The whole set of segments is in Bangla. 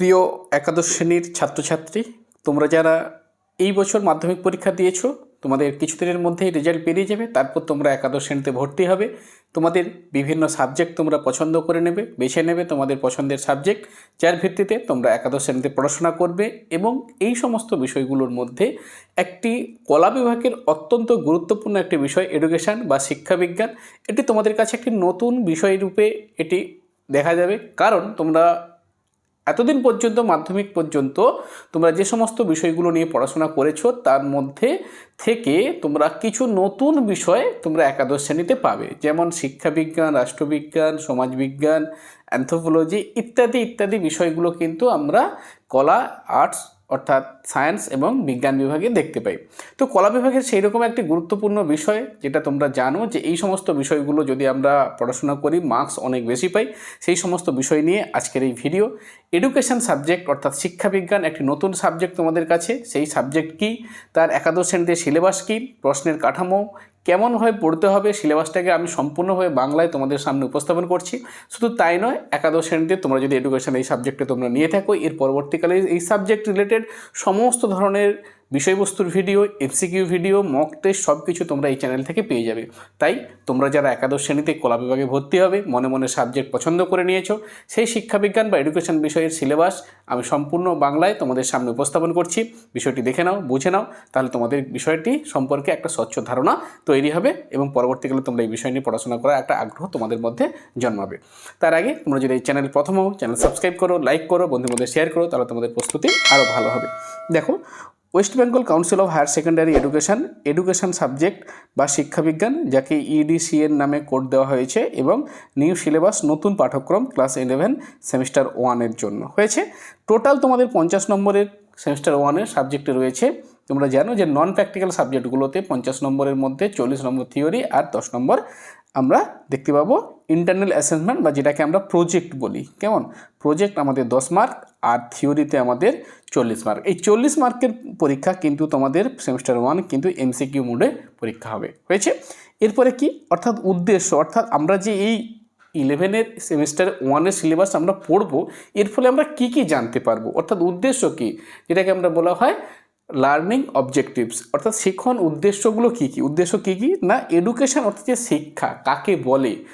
প্রিয় একাদশ শ্রেণির ছাত্রছাত্রী, তোমরা যারা এই বছর মাধ্যমিক পরীক্ষা দিয়েছ, তোমাদের কিছুদিনের মধ্যেই রেজাল্ট বেরিয়ে যাবে, তারপর তোমরা একাদশ শ্রেণীতে ভর্তি হবে। তোমাদের বিভিন্ন সাবজেক্ট তোমরা পছন্দ করে নেবে, বেছে নেবে তোমাদের পছন্দের সাবজেক্ট যার ভিত্তিতে তোমরা একাদশ শ্রেণীতে পড়াশোনা করবে এবং এই সমস্ত বিষয়গুলোর মধ্যে একটি কলা বিভাগের অত্যন্ত গুরুত্বপূর্ণ একটি বিষয় এডুকেশন বা শিক্ষাবিজ্ঞান এটি তোমাদের কাছে একটি নতুন বিষয় রূপে এটি দেখা যাবে। কারণ তোমরা এতদিন পর্যন্ত, মাধ্যমিক পর্যন্ত তোমরা যে সমস্ত বিষয়গুলো নিয়ে পড়াশোনা করেছ, তার মধ্যে থেকে তোমরা কিছু নতুন বিষয় তোমরা একাদশ শ্রেণীতে পাবে। যেমন শিক্ষাবিজ্ঞান, রাষ্ট্রবিজ্ঞান, সমাজবিজ্ঞান অ্যান্থ্রোপোলজি ইত্যাদি ইত্যাদি বিষয়গুলো কিন্তু আমরা কলা আর্টস অর্থাৎ সায়েন্স এবং বিজ্ঞান বিভাগে দেখতে পাই। তো কলা বিভাগের সেই রকম একটি গুরুত্বপূর্ণ বিষয় যেটা তোমরা জানো যে এই সমস্ত বিষয়গুলো যদি আমরা পড়াশোনা করি মার্কস অনেক বেশি পাই, সেই সমস্ত বিষয় নিয়ে আজকের এই ভিডিও এডুকেশন সাবজেক্ট অর্থাৎ শিক্ষাবিজ্ঞান একটি নতুন সাবজেক্ট তোমাদের কাছে। সেই সাবজেক্ট কি? তার একাদশ শ্রেণীতে সিলেবাস কী? প্রশ্নের কাঠামো কেমনভাবে পড়তে হবে সিলেবাসটাকে আমি সম্পূর্ণভাবে বাংলায় তোমাদের সামনে উপস্থাপন করছি। শুধু তাই নয়, একাদশ শ্রেণীতে তোমরা যদি এডুকেশন এই সাবজেক্টে তোমরা নিয়ে থাকো, এর পরবর্তীকালে এই সাবজেক্ট রিলেটেড সমস্ত ধরনের বিষয়বস্তুর video FCQ video mock test সব কিছু তোমরা এই চ্যানেল থেকে পেয়ে যাবে। তাই তোমরা যারা একাদশ শ্রেণীতে কলা বিভাগে ভর্তি হবে, মনে মনে সাবজেক্ট পছন্দ করে নিয়েছো, সেই শিক্ষাবিজ্ঞান বা এডুকেশন বিষয়ের সিলেবাস আমি সম্পূর্ণ বাংলায় তোমাদের সামনে উপস্থাপন করছি। বিষয়টি দেখে নাও, বুঝে নাও, তাহলে তোমাদের বিষয়টি সম্পর্কে একটা স্বচ্ছ ধারণা তৈরি হবে এবং পরবর্তীকালে তোমরা এই বিষয় নিয়ে পড়াশোনা করার একটা আগ্রহ তোমাদের মধ্যে জন্মাবে। তার আগে তোমরা যদি এই চ্যানেল প্রথম হও চ্যানেল সাবস্ক্রাইব করো লাইক করো, বন্ধুদের মধ্যে শেয়ার করো, তাহলে তোমাদের প্রস্তুতি আরও ভালো হবে। দেখো West Bengal council of higher secondary education education subject বা শিক্ষাবিজ্ঞান, যাকে E ইডিসিএর নামে কোড দেওয়া হয়েছে এবং নিউ সিলেবাস নতুন পাঠ্যক্রম ক্লাস ইলেভেন সেমিস্টার ওয়ানের জন্য। হয়েছে? টোটাল তোমাদের পঞ্চাশ নম্বরের সেমিস্টার ওয়ানের সাবজেক্টে রয়েছে। তোমরা জানো যে নন প্র্যাকটিক্যাল সাবজেক্টগুলোতে পঞ্চাশ নম্বরের মধ্যে চল্লিশ নম্বর থিওরি আর দশ নম্বর আমরা দেখতে পাবো ইন্টারনাল অ্যাসেসমেন্ট বা যেটাকে আমরা প্রজেক্ট বলি। কেমন? প্রজেক্ট আমাদের দশ মার্ক আর থিওরিতে আমাদের চল্লিশ মার্ক এই চল্লিশ মার্কের পরীক্ষা কিন্তু তোমাদের সেমিস্টার ওয়ান কিন্তু এমসিকিউ মোডে পরীক্ষা হবে। হয়েছে? এরপরে কি? অর্থাৎ উদ্দেশ্য, অর্থাৎ আমরা যে এই ইলেভেনের সেমিস্টার ওয়ানের সিলেবাস আমরা পড়ব, এর ফলে আমরা কি কি জানতে পারব? অর্থাৎ উদ্দেশ্য কি? যেটাকে আমরা বলা হয় লার্নিং অবজেক্টিভস অর্থাৎ শিক্ষণ উদ্দেশ্যগুলো কী কী? উদ্দেশ্য কী কী? না এডুকেশন অর্থাৎ যে শিক্ষা, কাকে বলে?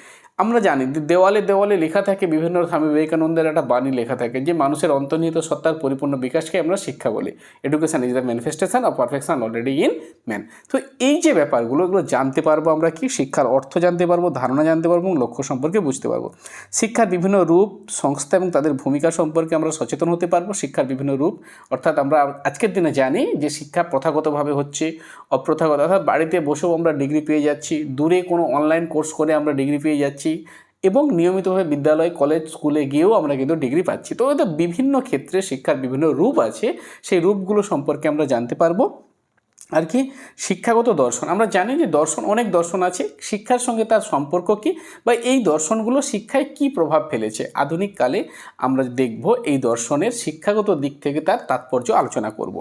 আমরা জানি দেওয়ালে দেওয়ালে লেখা থাকে বিভিন্ন স্বামী বিবেকানন্দের একটা বাণী লেখা থাকে যে, মানুষের অন্তর্নিহিত সত্তার পরিপূর্ণ বিকাশকে আমরা শিক্ষা বলি। Education is the manifestation of perfection already in man তো এই যে ব্যাপারগুলো, এগুলো জানতে পারব আমরা কি? শিক্ষার অর্থ জানতে পারব, ধারণা জানতে পারব, এবং লক্ষ্য সম্পর্কে বুঝতে পারব। শিক্ষার বিভিন্ন রূপ, সংস্থা এবং তাদের ভূমিকা সম্পর্কে আমরা সচেতন হতে পারব। শিক্ষার বিভিন্ন রূপ, অর্থাৎ আমরা আজকের দিনে জানি যে, শিক্ষা প্রথাগতভাবে হচ্ছে, অপ্রথাগত, অর্থাৎ বাড়িতে বসেও আমরা ডিগ্রি পেয়ে যাচ্ছি, দূরে কোনো অনলাইন কোর্স করে আমরা ডিগ্রি পেয়ে যাচ্ছি এবং নিয়মিতভাবে বিদ্যালয়, কলেজ, স্কুলে গিয়েও আমরা কিন্তু ডিগ্রি পাচ্ছি। তো এটা বিভিন্ন ক্ষেত্রে শিক্ষার বিভিন্ন রূপ আছে। সেই রূপগুলো সম্পর্কে আমরা জানতে পারব। আর কি? শিক্ষাগত দর্শন। আমরা জানি যে দর্শন, অনেক দর্শন আছে। শিক্ষার সঙ্গে তার সম্পর্ক কি? বা এই দর্শনগুলো শিক্ষায় কি প্রভাব ফেলেছে? আধুনিক কালে আমরা দেখব এই দর্শনের শিক্ষাগত দিক থেকে তার তাৎপর্য আলোচনা করব।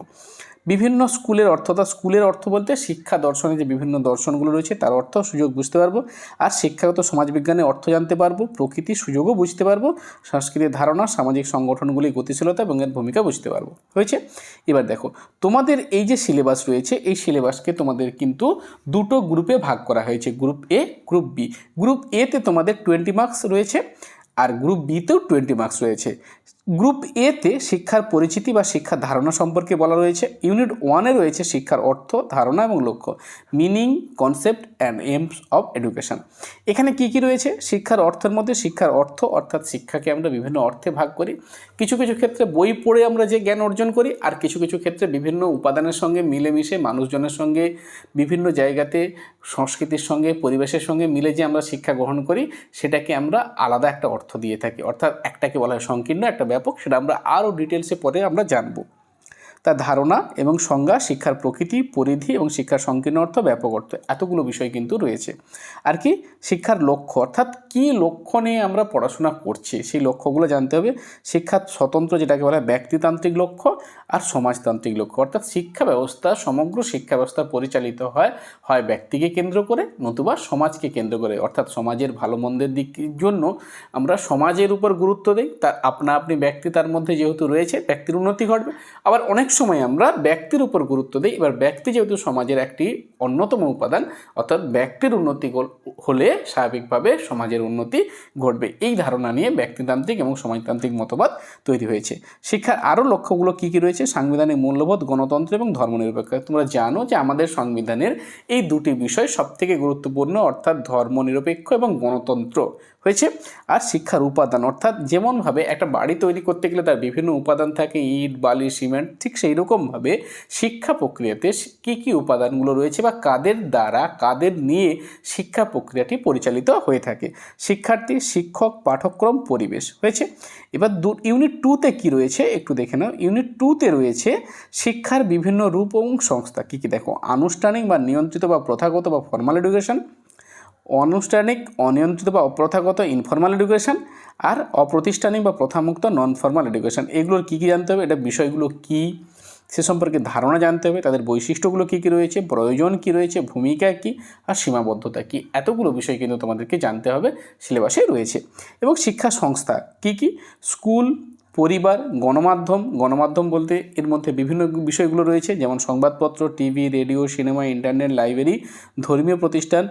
বিভিন্ন স্কুলের অর্থ, অর্থাৎ স্কুলের অর্থ বলতে শিক্ষা, দর্শনে যে বিভিন্ন দর্শনগুলো রয়েছে তার অর্থ, সুযোগ বুঝতে পারব। আর শিক্ষাগত সমাজবিজ্ঞানের অর্থ জানতে পারব প্রকৃতির সুযোগও বুঝতে পারব সংস্কৃতির ধারণা, সামাজিক সংগঠনগুলির গতিশীলতা এবং এর ভূমিকা বুঝতে পারব। হয়েছে? এবার দেখো, তোমাদের এই যে সিলেবাস রয়েছে, এই সিলেবাসকে তোমাদের কিন্তু দুটো গ্রুপে ভাগ করা হয়েছে, group A, group B. Group এতে তোমাদের টোয়েন্টি মার্কস রয়েছে, আর গ্রুপ বিতেও টোয়েন্টি মার্কস রয়েছে। গ্রুপ এতে শিক্ষার পরিচিতি বা শিক্ষার ধারণা সম্পর্কে বলা রয়েছে। ইউনিট ওয়ানে রয়েছে শিক্ষার অর্থ, ধারণা এবং লক্ষ্য meaning concept and aims of education এখানে কি কি রয়েছে? শিক্ষার অর্থের মধ্যে শিক্ষার অর্থ, অর্থাৎ শিক্ষাকে আমরা বিভিন্ন অর্থে ভাগ করি। কিছু কিছু ক্ষেত্রে বই পড়ে আমরা যে জ্ঞান অর্জন করি, আর কিছু কিছু ক্ষেত্রে বিভিন্ন উপাদানের সঙ্গে, মিলেমিশে মানুষজনের সঙ্গে, বিভিন্ন জায়গাতে, সংস্কৃতির সঙ্গে, পরিবেশের সঙ্গে মিলে যে আমরা শিক্ষা গ্রহণ করি, সেটাকে আমরা আলাদা একটা অর্থ দিয়ে থাকি। অর্থাৎ একটাকে বলা হয় সংকীর্ণ, একটা ব্যাপক সেটা আমরা আরও ডিটেলসে পরে আমরা জানব। তার ধারণা এবং সংজ্ঞা, শিক্ষার প্রকৃতি, পরিধি এবং শিক্ষার সংকীর্ণ অর্থ ব্যাপক অর্থ। এতগুলো বিষয় কিন্তু রয়েছে। আর কি, শিক্ষার লক্ষ্য, অর্থাৎ কী লক্ষ্য নিয়ে আমরা পড়াশোনা করছি, সেই লক্ষ্যগুলো জানতে হবে। শিক্ষার স্বতন্ত্র যেটাকে বলা হয় ব্যক্তিতান্ত্রিক লক্ষ্য আর সমাজতান্ত্রিক লক্ষ্য। অর্থাৎ শিক্ষা ব্যবস্থা, সমগ্র শিক্ষা ব্যবস্থা পরিচালিত হয় হয় ব্যক্তিকে কেন্দ্র করে নতুবা সমাজকে কেন্দ্র করে। অর্থাৎ সমাজের ভালো মন্দের দিকের জন্য আমরা সমাজের উপর গুরুত্ব দিই। তার আপনা আপনি ব্যক্তি তার মধ্যে যেহেতু রয়েছে, ব্যক্তির উন্নতি ঘটবে। আবার অনেক সময় আমরা ব্যক্তির উপর গুরুত্ব দিই। এবার ব্যক্তি যেহেতু সমাজের একটি অন্যতম উপাদান, অর্থাৎ ব্যক্তির উন্নতি হলে স্বাভাবিকভাবে সমাজের উন্নতি ঘটবে। এই ধারণা নিয়ে ব্যক্তিতান্ত্রিক এবং সমাজতান্ত্রিক মতবাদ তৈরি হয়েছে। শিক্ষার আরও লক্ষ্যগুলো কী কী রয়েছে? সাংবিধানিক মূল্যবোধ, গণতন্ত্র এবং ধর্মনিরপেক্ষতা তোমরা জানো যে আমাদের সংবিধানের এই দুটি বিষয় সবথেকে গুরুত্বপূর্ণ, অর্থাৎ ধর্মনিরপেক্ষ এবং গণতন্ত্র হয়েছে। আর শিক্ষার উপাদান, অর্থাৎ যেমনভাবে একটা বাড়ি তৈরি করতে গেলে তার বিভিন্ন উপাদান থাকে, ইট, বালি, সিমেন্ট, ঠিক সেই রকমভাবে শিক্ষা প্রক্রিয়াতে কী কী উপাদানগুলো রয়েছে বা কাদের দ্বারা, কাদের নিয়ে শিক্ষা প্রক্রিয়াটি পরিচালিত হয়ে থাকে। শিক্ষার্থী, শিক্ষক পাঠক্রম পরিবেশ, হয়েছে? এবার দু, ইউনিট টুতে কী রয়েছে? একটু দেখে নাও। ইউনিট টুতে রয়েছে শিক্ষার বিভিন্ন রূপ এবং সংস্থা। কী কী? দেখো, আনুষ্ঠানিক বা নিয়ন্ত্রিত বা প্রথাগত বা ফর্মাল এডুকেশন অনানুষ্ঠানিক অনিয়ন্ত্রিত বা অপ্রথাগত ইনফর্মাল এডুকেশন আর অপ্রতিষ্ঠানিক বা প্রথামুক্ত নন ফর্মাল এডুকেশন এগুলোর কী কী জানতে হবে, এটা বিষয়গুলো কী, সে সম্পর্কে ধারণা জানতে হবে, তাদের বৈশিষ্ট্যগুলো কী কী রয়েছে, প্রয়োজন কী রয়েছে, ভূমিকা কী আর সীমাবদ্ধতা কী, এতগুলো বিষয় কিন্তু তোমাদেরকে জানতে হবে সিলেবাসে রয়েছে। এবং শিক্ষা সংস্থা কী কী, স্কুল, পরিবার, গণমাধ্যম গণমাধ্যম বলতে এর মধ্যে বিভিন্ন বিষয়গুলো রয়েছে, যেমন সংবাদপত্র, TV, radio, cinema, internet, library, ধর্মীয় প্রতিষ্ঠান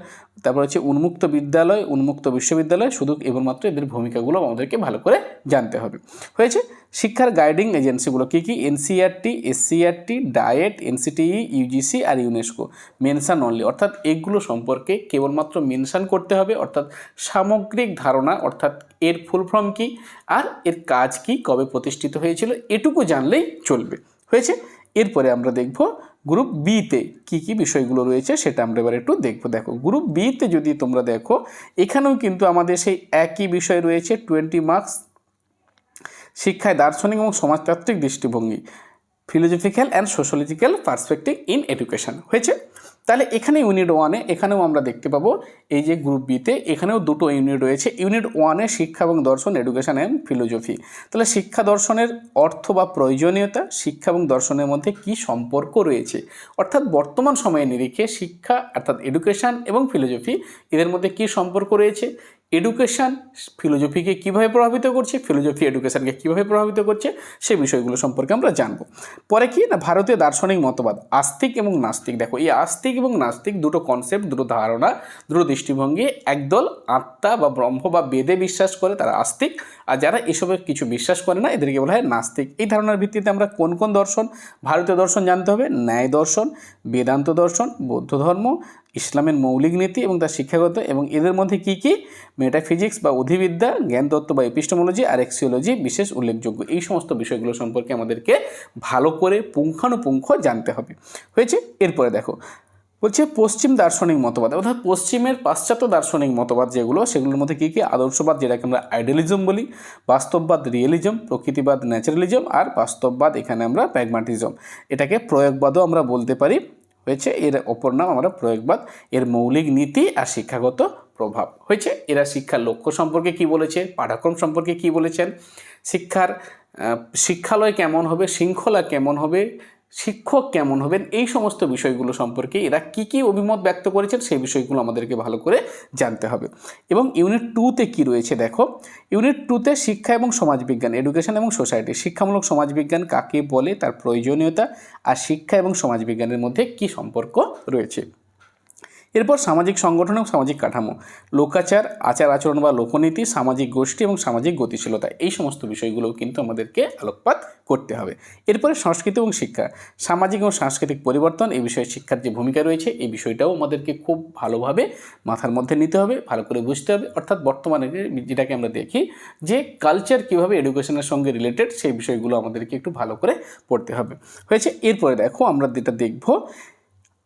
তারপর হচ্ছে উন্মুক্ত বিদ্যালয়, উন্মুক্ত বিশ্ববিদ্যালয়, শুধু কেবলমাত্র এদের ভূমিকাগুলো আমাদেরকে ভালো করে জানতে হবে। হয়েছে, শিক্ষার গাইডিং এজেন্সিগুলো কী কী? NCRT SCRT DIET NCTE UGC আর ইউনেস্কো মেনশন অনলি অর্থাৎ এগুলো সম্পর্কে কেবলমাত্র মেনশন করতে হবে, অর্থাৎ সামগ্রিক ধারণা, অর্থাৎ এর ফুল ফর্ম কী আর এর কাজ কী, কবে প্রতিষ্ঠিত হয়েছিল, এটুকু জানলেই চলবে। হয়েছে এরপরে আমরা দেখব গ্রুপ বিতে কী কী বিষয়গুলো রয়েছে, সেটা আমরা এবার একটু দেখব। দেখো গ্রুপ বিতে যদি তোমরা দেখো, এখানেও কিন্তু আমাদের সেই একই বিষয় রয়েছে টোয়েন্টি মার্কস শিক্ষায় দার্শনিক এবং সমাজতাত্ত্বিক দৃষ্টিভঙ্গি philosophical and sociological perspective in education হয়েছে? তাহলে এখানে ইউনিট ওয়ানে এখানেও আমরা দেখতে পাবো, এই যে গ্রুপ বিতে এখানেও দুটো ইউনিট রয়েছে। ইউনিট ওয়ানে শিক্ষা এবং দর্শন এডুকেশন অ্যান্ড ফিলোজফি তাহলে শিক্ষা দর্শনের অর্থ বা প্রয়োজনীয়তা, শিক্ষা এবং দর্শনের মধ্যে কি সম্পর্ক রয়েছে? অর্থাৎ বর্তমান সময়ে নিরিখে শিক্ষা, অর্থাৎ এডুকেশন এবং ফিলোজফি এদের মধ্যে কি সম্পর্ক রয়েছে? এডুকেশান ফিলোজফিকে কীভাবে প্রভাবিত করছে ফিলোজফি এডুকেশানকে কীভাবে প্রভাবিত করছে, সে বিষয়গুলো সম্পর্কে আমরা জানব। পরে কি না, ভারতীয় দার্শনিক মতবাদ, আস্তিক এবং নাস্তিক। দেখো, এই আস্তিক এবং নাস্তিক দুটো কনসেপ্ট দুটো ধারণা, দুটো দৃষ্টিভঙ্গি একদল আত্মা বা ব্রহ্ম বা বেদে বিশ্বাস করে, তারা আস্তিক। আর যারা এসবে কিছু বিশ্বাস করে না, এদেরকে বলা হয় নাস্তিক। এই ধারণার ভিত্তিতে আমরা কোন কোন দর্শন, ভারতীয় দর্শন জানতে হবে? ন্যায় দর্শন, বেদান্ত দর্শন, বৌদ্ধ ধর্ম ইসলামের মৌলিক নীতি এবং তার শিক্ষাগত এবং এদের মধ্যে কি কি? মেটাফিজিক্স বা অধিবিদ্যা জ্ঞানতত্ত্ব বা এপিস্টোমোলজি আর এক্সিওলজি বিশেষ উল্লেখযোগ্য। এই সমস্ত বিষয়গুলো সম্পর্কে আমাদেরকে ভালো করে পুঙ্খানুপুঙ্খ জানতে হবে। হয়েছে? এরপরে দেখো। বলছে পশ্চিম দার্শনিক মতবাদ। অর্থাৎ পশ্চিমের পাশ্চাত্য দার্শনিক মতবাদ যেগুলো, সেগুলোর মধ্যে কী কী? আদর্শবাদ, যেটাকে আমরা আইডিয়ালিজম বলি, বাস্তববাদ রিয়েলিজম প্রকৃতিবাদ ন্যাচারালিজম আর বাস্তববাদ এখানে আমরা প্র্যাগমাটিজম এটাকে প্রয়োগবাদও আমরা বলতে পারি। হয়েছে। এর অপর নাম আমরা প্রয়োগবাদ, এর মৌলিক নীতি আর শিক্ষাগত প্রভাব। হয়েছে? এরা শিক্ষার লক্ষ্য সম্পর্কে কি বলেছে? পাঠ্যক্রম সম্পর্কে কি বলেছেন? শিক্ষার শিক্ষালয় কেমন হবে? শৃঙ্খলা কেমন হবে? শিক্ষক কেমন হবেন? এই সমস্ত বিষয়গুলো সম্পর্কে এরা কি কি অভিমত ব্যক্ত করেছেন সেই বিষয়গুলো আমাদেরকে ভালো করে জানতে হবে। এবং ইউনিট টুতে কি রয়েছে দেখো? ইউনিট টুতে শিক্ষা এবং সমাজবিজ্ঞান এডুকেশন এবং সোসাইটি শিক্ষামূলক সমাজবিজ্ঞান কাকে বলে, তার প্রয়োজনীয়তা আর শিক্ষা এবং সমাজবিজ্ঞানের মধ্যে কি সম্পর্ক রয়েছে? এরপর সামাজিক সংগঠন এবং সামাজিক কাঠামো, লোকাচার, আচার আচরণ বা লোকনীতি, সামাজিক গোষ্ঠী এবং সামাজিক গতিশীলতা, এই সমস্ত বিষয়গুলোও কিন্তু আমাদেরকে আলোকপাত করতে হবে। এরপরে সংস্কৃতি এবং শিক্ষা, সামাজিক এবং সাংস্কৃতিক পরিবর্তন, এই বিষয়ে শিক্ষার যে ভূমিকা রয়েছে, এই বিষয়টাও আমাদেরকে খুব ভালোভাবে মাথার মধ্যে নিতে হবে, ভালো করে বুঝতে হবে, অর্থাৎ বর্তমানে যেটাকে আমরা দেখি যে কালচার কীভাবে এডুকেশনের সঙ্গে রিলেটেড সেই বিষয়গুলো আমাদেরকে একটু ভালো করে পড়তে হবে। হয়েছে, এরপরে দেখো আমরা যেটা দেখব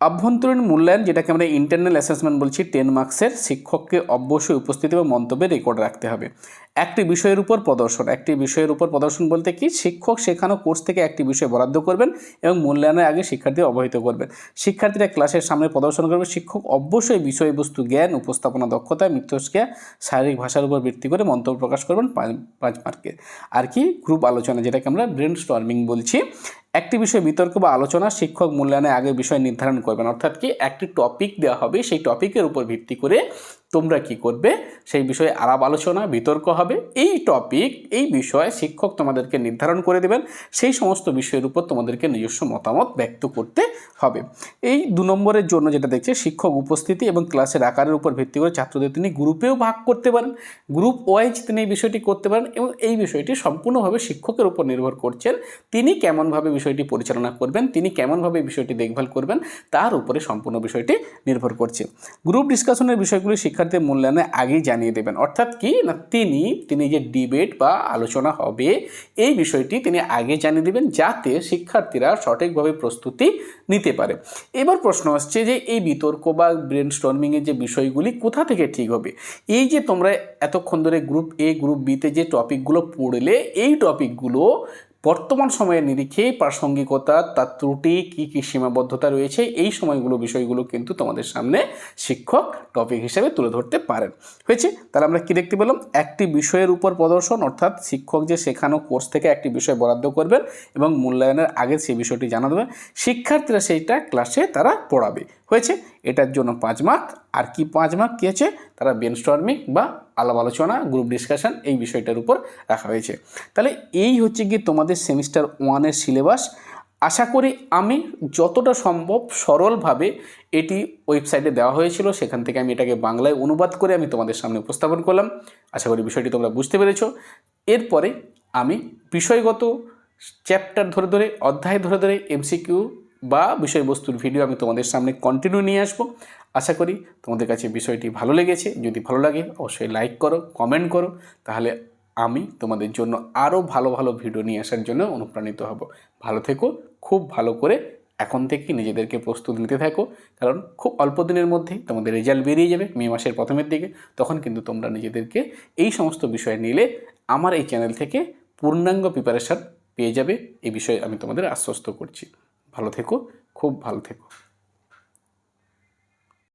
আভ্যন্তরীণ মূল্যায়ন, যেটাকে আমরা ইন্টারনাল অ্যাসেসমেন্ট বলছি টেন মার্কসের শিক্ষককে অবশ্যই উপস্থিতি এবং মন্তব্যে রেকর্ড রাখতে হবে। একটি বিষয়ের উপর প্রদর্শন, একটি বিষয়ের উপর প্রদর্শন বলতে কি? শিক্ষক শেখানো কোর্স থেকে একটি বিষয় বরাদ্দ করবেন এবং মূল্যায়নের আগে শিক্ষার্থী অবহিত করবেন। শিক্ষার্থীরা ক্লাসের সামনে প্রদর্শন করবে। শিক্ষক অবশ্যই বিষয়বস্তু, জ্ঞান, উপস্থাপনা দক্ষতা, মিথস্ক্রিয়া, শারীরিক ভাষার উপর ভিত্তি করে মন্তব্য প্রকাশ করবেন পাঁচ মার্কের আর কি? গ্রুপ আলোচনা, যেটাকে আমরা ব্রেন স্টর্মিং বলছি। একটি বিষয় বিতর্ক বা আলোচনা, শিক্ষক মূল্যায়নের আগে বিষয় নির্ধারণ করবেন। অর্থাৎ কি? একটি টপিক দেওয়া হবে। সেই টপিকের উপর ভিত্তি করে তোমরা কি করবে? সেই বিষয়ে আলাপ আলোচনা, বিতর্ক হবে। এই টপিক এই বিষয়ে শিক্ষক তোমাদেরকে নির্ধারণ করে দেবেন। সেই সমস্ত বিষয়ের উপর তোমাদেরকে নিজস্ব মতামত ব্যক্ত করতে হবে। এই দু নম্বরের জন্য যেটা দেখছে, শিক্ষক উপস্থিতি এবং ক্লাসের আকারের উপর ভিত্তি করে ছাত্রদের তিনি গ্রুপেও ভাগ করতে পারেন। গ্রুপ ওয়াইজ তিনি এই বিষয়টি করতে পারেন এবং এই বিষয়টি সম্পূর্ণভাবে শিক্ষকের উপর নির্ভর করছেন। তিনি কেমনভাবে বিষয়টি পরিচালনা করবেন, তিনি কেমনভাবে বিষয়টি দেখভাল করবেন, তার উপরে সম্পূর্ণ বিষয়টি নির্ভর করছে। গ্রুপ ডিসকাশনের বিষয়গুলি শিক্ষার্থীর মূল্যায়নে আগেই জানিয়ে দেবেন। অর্থাৎ কি? না, তিনি তিনি যে ডিবেট বা আলোচনা হবে, এই বিষয়টি তিনি আগে জানিয়ে দেবেন যাতে শিক্ষার্থীরা সঠিকভাবে প্রস্তুতি নিতে পারে। এবার প্রশ্ন আসছে যে এই বিতর্ক বা ব্রেন স্টর্মিংয়ের যে বিষয়গুলি কোথা থেকে ঠিক হবে? এই যে তোমরা এতক্ষণ ধরে গ্রুপ এ গ্রুপ বিতে যে টপিকগুলো পড়লে, এই টপিকগুলো বর্তমান সময়ের নিরিখে প্রাসঙ্গিকতা, তার ত্রুটি, কী কী সীমাবদ্ধতা রয়েছে, এই সময়গুলো, বিষয়গুলো কিন্তু তোমাদের সামনে শিক্ষক টপিক হিসেবে তুলে ধরতে পারেন। হয়েছে? তাহলে আমরা কি দেখতে পেলাম? একটি বিষয়ের উপর প্রদর্শন, অর্থাৎ শিক্ষক যে শেখানো কোর্স থেকে একটি বিষয় বরাদ্দ করবেন এবং মূল্যায়নের আগে সেই বিষয়টি জানা দেবেন, শিক্ষার্থীরা সেইটা ক্লাসে তারা পড়াবে। হয়েছে? এটার জন্য পাঁচ মার্ক আর কি পাঁচ মার্ক কী আছে তারা বেনস্টর্মিং বা আলাপ আলোচনা গ্রুপ ডিসকাশন এই বিষয়টার উপর রাখা হয়েছে। তাহলে এই হচ্ছে গিয়ে তোমাদের সেমিস্টার ওয়ানের সিলেবাস আশা করি আমি যতটা সম্ভব সরলভাবে এটি ওয়েবসাইটে দেওয়া হয়েছিল, সেখান থেকে আমি এটাকে বাংলায় অনুবাদ করে আমি তোমাদের সামনে উপস্থাপন করলাম। আশা করি বিষয়টি তোমরা বুঝতে পেরেছ। এরপরে আমি বিষয়গত চ্যাপ্টার ধরে ধরে, অধ্যায় ধরে ধরে এমসিকিউ বা বিষয়বস্তুর ভিডিও আমি তোমাদের সামনে কন্টিনিউ নিয়ে আসব। আশা করি তোমাদের কাছে বিষয়টি ভালো লেগেছে। যদি ভালো লাগে, অবশ্যই লাইক করো কমেন্ট করো। তাহলে আমি তোমাদের জন্য আরও ভালো ভালো ভিডিও নিয়ে আসার জন্য অনুপ্রাণিত হব। ভালো থেকো, খুব ভালো করে এখন থেকেই নিজেদেরকে প্রস্তুত নিতে থাকো। কারণ খুব অল্প দিনের মধ্যেই তোমাদের রেজাল্ট বেরিয়ে যাবে মে মাসের প্রথমের দিকে। তখন কিন্তু তোমরা নিজেদেরকে এই সমস্ত বিষয় নিলে আমার এই চ্যানেল থেকে পূর্ণাঙ্গ প্রিপারেশান পেয়ে যাবে। এই বিষয়ে আমি তোমাদের আশ্বস্ত করছি। ভালো থেকো, খুব ভালো থেকো।